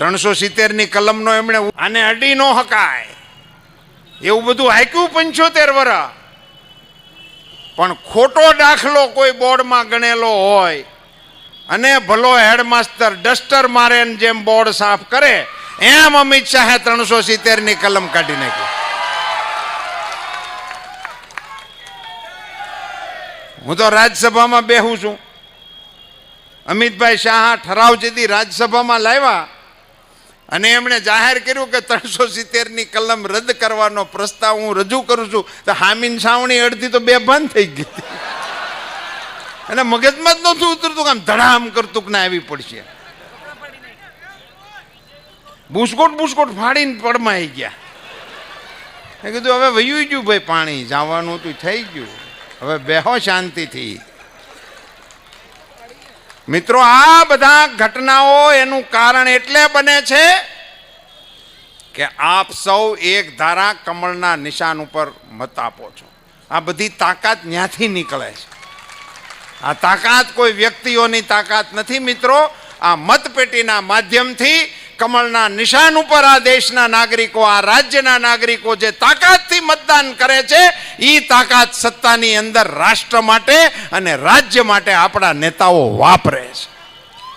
ત્રણસો સિત્તેરની કલમનો એમણે આને અડી ન હકાય. એવું બધું હાક્યું પંચોતેર વર્ષ પણ ખોટો દાખલો કોઈ બોર્ડમાં ગણેલો હોય અને ભલો હેડમાસ્ટર ડસ્ટર મારે જેમ બોર્ડ સાફ કરે, એમ અમિત શાહે ત્રણસો સિત્તેરની કલમ કાઢી નાખી. હું તો રાજ્યસભામાં બેહું છું. અમિતભાઈ શાહ ઠરાવ જેથી રાજ્યસભામાં લાવ્યા અને એમણે જાહેર કર્યું કે ત્રણસો સિત્તેરની કલમ રદ કરવાનો પ્રસ્તાવ હું રજૂ કરું છું. તો હામીન સાવણી અડધી તો બે બંધ થઈ ગઈ હતી. અને મગજમાં જ નહોતું ઉતરતું કે આમ ધડામ કરતું કે ના આવી પડશે. બુસકોટ બુસકોટ ફાડીને પડમાં આવી ગયા. મેં કીધું, હવે વયું ગયું ભાઈ પાણી, જવાનું હતું થઈ ગયું. હવે બેહો શાંતિથી. મિત્રો, આ બધા ઘટનાઓ એનું કારણ એટલે બને છે કે આપ સૌ એક ધારા કમળના નિશાન ઉપર મત આપો છો. આ બધી તાકાત ત્યાંથી નીકળે છે. આ તાકાત કોઈ વ્યક્તિઓની તાકાત નથી મિત્રો. આ મતપેટીના માધ્યમથી કમળના નિશાન ઉપર આ દેશના નાગરિકો, આ રાજ્યના નાગરિકો જે તાકાતથી મતદાન કરે છે એ તાકાત સત્તાની અંદર રાષ્ટ્ર માટે અને રાજ્ય માટે આપણા નેતાઓ વાપરે છે.